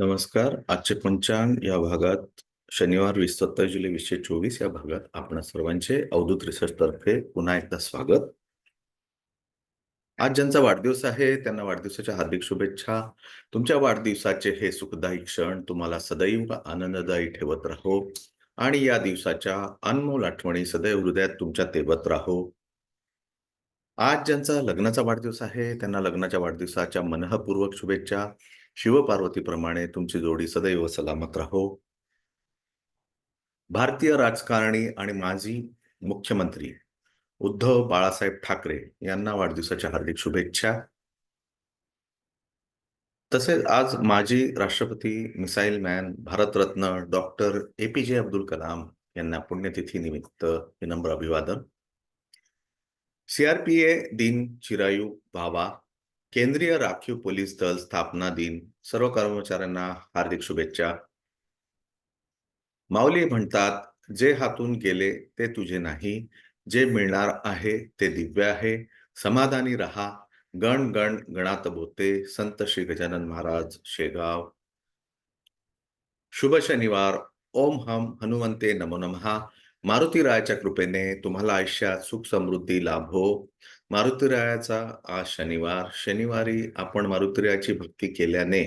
नमस्कार. आजचे पंचांग या भागात शनिवार वीस सत्तावीस जुलै वीसशे चोवीस या भागात आपण सर्वांचे अवधूत रिसर्च तर्फे पुन्हा एकदा स्वागत. आज ज्यांचा वाढदिवस आहे त्यांना वाढदिवसाच्या हार्दिक शुभेच्छा. तुमच्या वाढदिवसाचे हे सुखदायी क्षण तुम्हाला सदैव आनंददायी ठेवत राहो आणि या दिवसाच्या अनमोल आठवणी सदैव हृदयात तुमच्या तेवत राहो. आज ज्यांचा लग्नाचा वाढदिवस आहे त्यांना लग्नाच्या वाढदिवसाच्या मनःपूर्वक शुभेच्छा. शिवपार्वतीप्रमाणे तुमची जोडी सदैव सलामत राहो. भारतीय राजकारणी आणि माजी मुख्यमंत्री उद्धव बाळासाहेब ठाकरे यांना वाढदिवसाच्या हार्दिक शुभेच्छा. तसेच आज माजी राष्ट्रपती missile man Bharat Ratna doctor A P J Abdul Kalam यांना पुण्यतिथी निमित्त विनम्र अभिवादन. सीआरपीए दिन चिरायू भावा केंद्रीय राखीव पोलीस दल स्थापना दिन सर्व कर्मचाऱ्यांना हार्दिक शुभेच्छा. माऊली म्हणतात जे हातून गेले ते तुझे नाही जे मिळणार आहे ते दिव्य आहे समाधानी रहा गण गण गणात बोते संत श्री गजानन महाराज शेगाव. शुभ शनिवार ओम हम हनुमंते नमो नमहा मारुतीरायाच्या कृपेने तुम्हाला आयुष्यात सुख समृद्धी लाभो हो. मारुतीरायाचा आज शनिवार शनिवारी आपण मारुतीरायाची भक्ती केल्याने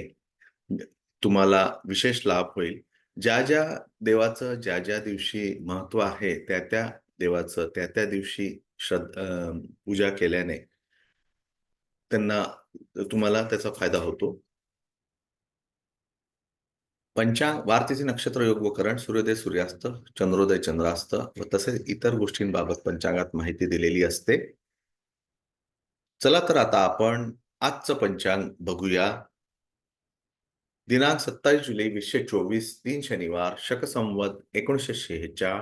तुम्हाला विशेष लाभ होईल. ज्या ज्या देवाचं ज्या ज्या दिवशी महत्त्व आहे त्या त्या देवाचं त्या त्या दिवशी श्रद्ध पूजा केल्याने त्यांना तुम्हाला त्याचा फायदा होतो. पंचांग वारतीचे नक्षत्र योग व करण सूर्योदय सूर्यास्त चंद्रोदय चंद्रास्त व तसेच इतर गोष्टींबाबत पंचांगात माहिती दिलेली असते. चला तर आता आपण आजचं पंचांग बघूया. दिनांक सत्तावीस जुलै वीसशे चोवीस तीन शनिवार शक संवत एकोणीसशे शेहेचाळ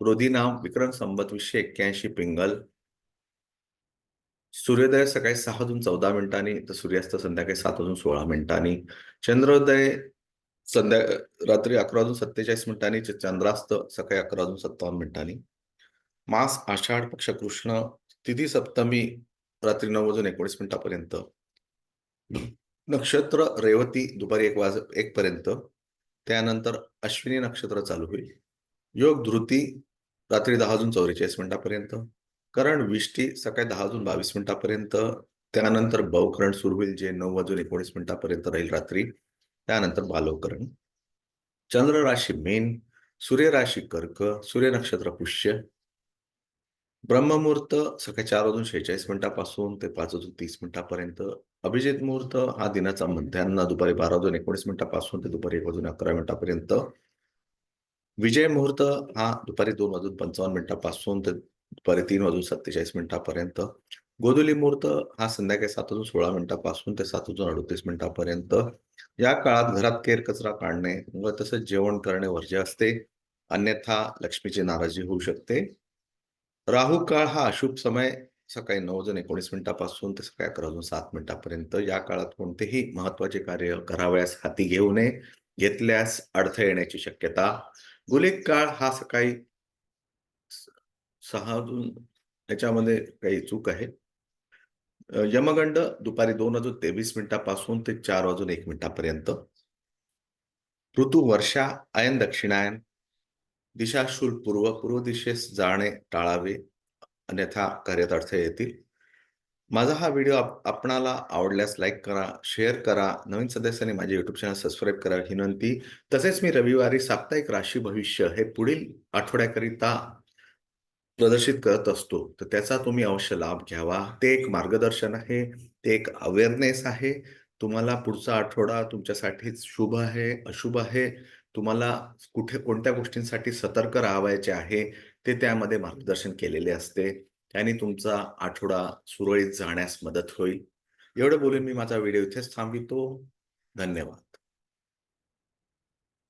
क्रोधीनाम विक्रम संवत वीसशे एक्क्याऐंशी पिंगल. सूर्योदय सकाळी सहा वाजून चौदा मिनिटांनी तर सूर्यास्त संध्याकाळी सात वाजून सोळा मिनिटांनी. चंद्रोदय संध्या रात्री अकरा वाजून सत्तेचाळीस मिनिटांनी चंद्रास्त सकाळी अकरा वाजून सत्तावन्न मिनिटांनी. मास आषाढ पक्ष कृष्ण तिथी सप्तमी रात्री नऊ वाजून एकोणीस मिनिटापर्यंत. नक्षत्र रेवती दुपारी एक वाज एक पर्यंत त्यानंतर अश्विनी नक्षत्र चालू होईल. योग धृती रात्री दहा वाजून चौवेचाळीस मिनिटापर्यंत. कारण विष्टी सकाळी दहा वाजून बावीस मिनिटापर्यंत त्यानंतर बहुकरण सुरू होईल जे नऊ वाजून एकोणीस मिनिटापर्यंत राहील रात्री. त्यानंतर बालवकरण चंद्र राशी मेन सूर्य राशी कर्क सूर्य नक्षत्र पुष्य. ब्रह्ममुहूर्त सकाळी चार वाजून शेहेचाळीस मिनिटापासून ते पाच वाजून तीस मिनिटापर्यंत. अभिजित मुहूर्त हा दिनाचा मध्यान्ह दुपारी बारा वाजून एकोणीस मिनिटापासून ते दुपारी एक वाजून अकरा मिनिटापर्यंत. विजय मुहूर्त हा दुपारी दोन वाजून पंचावन्न मिनिटापासून ते दुपारी तीन वाजून सत्तेचाळीस मिनिटापर्यंत. गोधुली मुहूर्त हा संध्याकाळी सात वाजून सोळा मिनिटापासून ते सात वाजून अडतीस मिनिटापर्यंत. या काळात घरात केर कचरा काढणे व तसंच जेवण करणे वर्ज्य असते. अन्यथा लक्ष्मीची नाराजी होऊ शकते. राहू काळ हा अशुभ समय. सकाळी नऊ वाजून एकोणीस मिनिटापासून ते सकाळी अकरा वाजून सात मिनिटापर्यंत. या काळात कोणतेही महत्त्वाचे कार्य करावयास हाती घेऊ नये. घेतल्यास अडथळे येण्याची शक्यता. गुलिक काळ हा सकाळी सहा अजून याच्यामध्ये काही चूक आहे. यमगंड दुपारी दोन वाजून तेवीस मिनिटापासून ते चार वाजून एक मिनिटापर्यंत. ऋतू वर्षा अयन दक्षिणायन दिशाशूल पूर्व पूर्व दिशेस जाणे टाळावे अन्यथा कार्यात अडथळे येतील. माझा हा व्हिडिओ आपणाला आवडल्यास लाईक करा शेअर करा नवीन सदस्यांनी माझे युट्यूब चॅनल सबस्क्राईब करा ही विनंती. तसेच मी रविवारी साप्ताहिक राशी भविष्य हे पुढील आठवड्याकरिता प्रदर्शित करत असतो. तर त्याचा तुम्ही अवश्य लाभ घ्यावा. ते एक मार्गदर्शन आहे. ते एक अवेअरनेस आहे. तुम्हाला पुढचा आठवडा तुमच्यासाठी शुभ आहे अशुभ आहे. तुम्हाला कुठे कोणत्या गोष्टींसाठी सतर्क राहावायचे आहे ते त्यामध्ये मार्गदर्शन केलेले असते. त्याने तुमचा आठवडा सुरळीत जाण्यास मदत होईल. एवढं बोलून मी माझा व्हिडिओ इथेच थांबितो धन्यवाद.